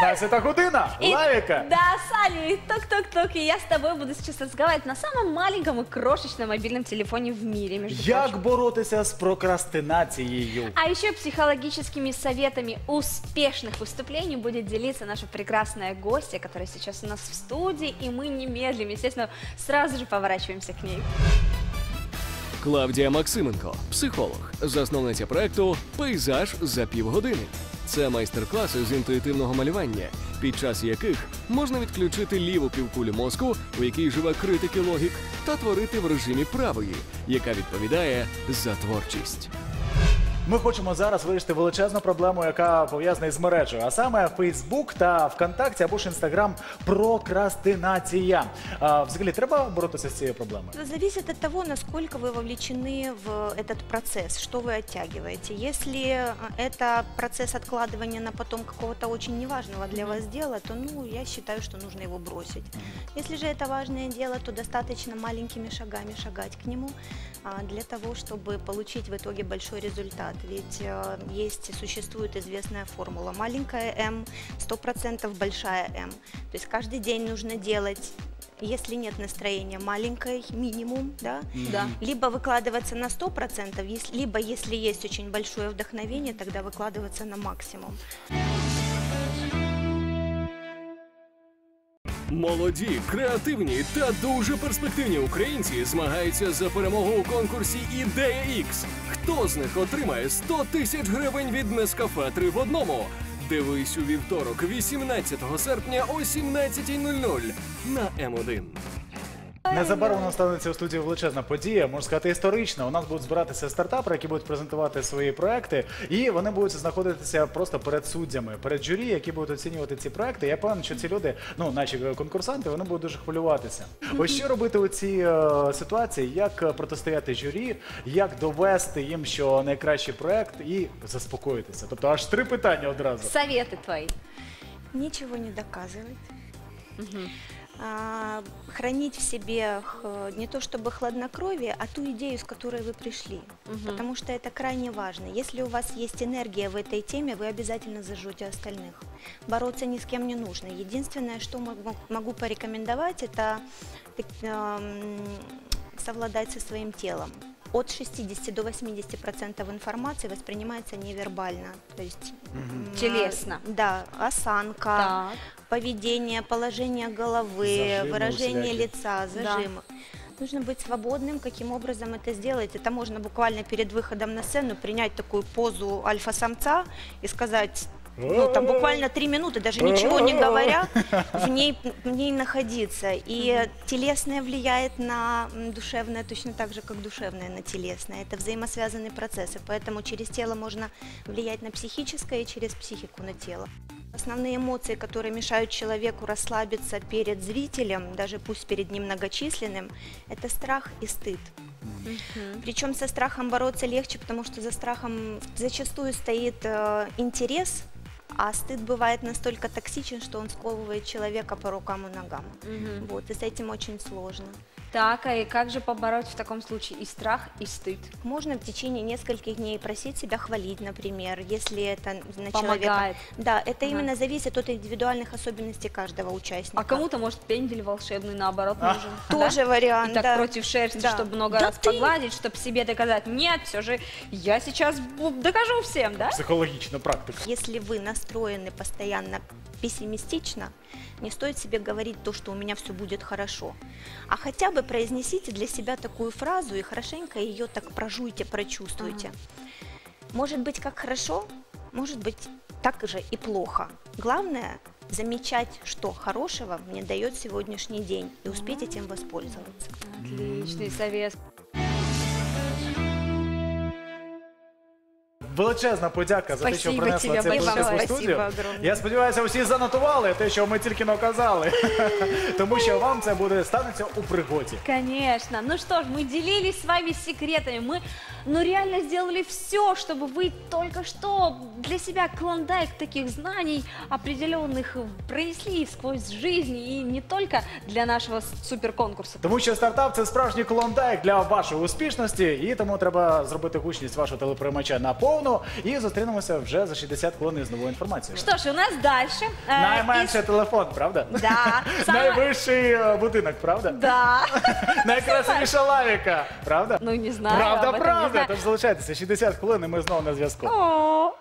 16 година. И- Лавіка. Да, Саня, и ток-ток-ток, и я с тобой буду сейчас разговаривать на самом маленьком и крошечном мобильном телефоне в мире, между Як прочим. боротися з прокрастинацією? А еще психологическими советами успешных выступлений будет делиться наша прекрасная гостья, которая сейчас у нас в студии, и мы немедленно, естественно, сразу же поворачиваемся к ней. Клавдія Максименко, психолог, засновниця проекту Пейзаж за півгодини. Це майстер-класи з інтуїтивного малювання, під час яких можна відключити ліву півкулю мозку, у якій живе критики логік, та творити в режимі правої, яка відповідає за творчість. Ми хочемо зараз вирішити величезну проблему, яка пов'язана із мережею, а саме Фейсбук та ВКонтакті або ж Інстаграм прокрастинація. А, взагалі треба боротися з цією проблемою? Это зависит от того, насколько вы вовлечены в этот процесс, что вы оттягиваете. Если э, это процесс откладывания на потом какого-то очень неважного для вас дела, то ну, я считаю, что нужно его бросить. Если же это важное дело, то достаточно маленькими шагами шагать к нему а, для того, чтобы получить в итоге большой результат. Ведь э, есть, существует известная формула. Маленькая М, 100% большая М. То есть каждый день нужно делать если нет настроения, маленькой минимум, да, Да. либо выкладываться на 100%, ес- либо если есть очень большое вдохновение, тогда выкладываться на максимум. Молоді, креативні та дуже перспективні українці змагаються за перемогу у конкурсі Ідея X. Хто з них отримає 100 тисяч гривень від Нескафе 3 в одному? Дивись у вівторок, 18 серпня о 17.00 на М1. Незабаром у нас станеться у студії величезна подія, можна сказати, історична. У нас будуть збиратися стартапери, які будуть презентувати свої проекти, і вони будуть знаходитися просто перед суддями, перед журі, які будуть оцінювати ці проекти. Я певний, що ці люди, ну наші конкурсанти, вони будуть дуже хвилюватися. Ось що робити у цій е, ситуації, як протистояти журі, як довести їм, що найкращий проект, і заспокоїтися. Тобто аж три питання одразу. Советы твои. Ничего не доказывать. А, хранить в себе не то чтобы хладнокровие, а ту идею, с которой вы пришли. Потому что это крайне важно. Если у вас есть энергия в этой теме, вы обязательно зажжете остальных. Бороться ни с кем не нужно. Единственное, что могу, порекомендовать, это эм, совладать со своим телом. От 60 до 80 процентов информации воспринимается невербально, то есть м, Телесно. Да, осанка, Так. Поведение, положение головы, Зажимы выражение лица, зажимы. Нужно быть свободным, каким образом это сделать. Это можно буквально перед выходом на сцену принять такую позу альфа-самца и сказать, ну, там буквально три минуты, даже ничего не говоря, в ней, в ней находиться. И телесное влияет на душевное точно так же, как душевное на телесное. Это взаимосвязанные процессы, поэтому через тело можно влиять на психическое и через психику на тело. Основные эмоции, которые мешают человеку расслабиться перед зрителем, даже пусть перед ним многочисленным, это страх и стыд. Причем со страхом бороться легче, потому что за страхом зачастую стоит э, интерес, а стыд бывает настолько токсичен, что он сковывает человека по рукам и ногам. Вот, и с этим очень сложно. Так, а и как же побороть в таком случае и страх, и стыд? Можно в течение нескольких дней просить себя хвалить, например, если это на Помогает. человека. Да, это Ага. именно зависит от индивидуальных особенностей каждого участника. А кому-то, может, пендель волшебный, наоборот, А. нужен. Тоже да? вариант, И так да. против шерсти, Да. чтобы много Да раз ты- погладить, чтобы себе доказать. Нет, все же я сейчас докажу всем, да? Психологічна практика. Если вы настроены постоянно пессимистично, не стоит себе говорить то, что у меня все будет хорошо. А хотя бы произнесите для себя такую фразу и хорошенько ее так прожуйте, прочувствуйте. Может быть как хорошо, может быть так же и плохо. Главное замечать, что хорошего мне дает сегодняшний день и успеть этим воспользоваться. Отличный совет. Величезна подяка за те, що Спасибо принесла тебе цей большое. процес у Спасибо студію. огромное. Я сподіваюся, усі занотували те, що ми тільки наказали. Тому що вам це буде станеться у пригоді. Конечно. Ну что ж, мы делились с вами секретами. Мы но реально сделали все, чтобы вы только что для себя клондайк таких знаний определенных пронесли сквозь жизнь и не только для нашего с- суперконкурсу. Тому що стартап це справжній клондайк для вашої успішності, і тому треба зробити гучність вашого телеприймача на повну. І зустрінемося вже за 60 хвилин з новою інформацією. Что ж, у нас дальше. э, Найменший телефон, правда? Да. Саме- Найвищий е, будинок, правда? Да. Найкрасивіша лавіка, правда? Ну, не знаю, Правда, этом не правда. знаю. Тож залишайтеся 60 хвилин, і ми знову на зв'язку. О.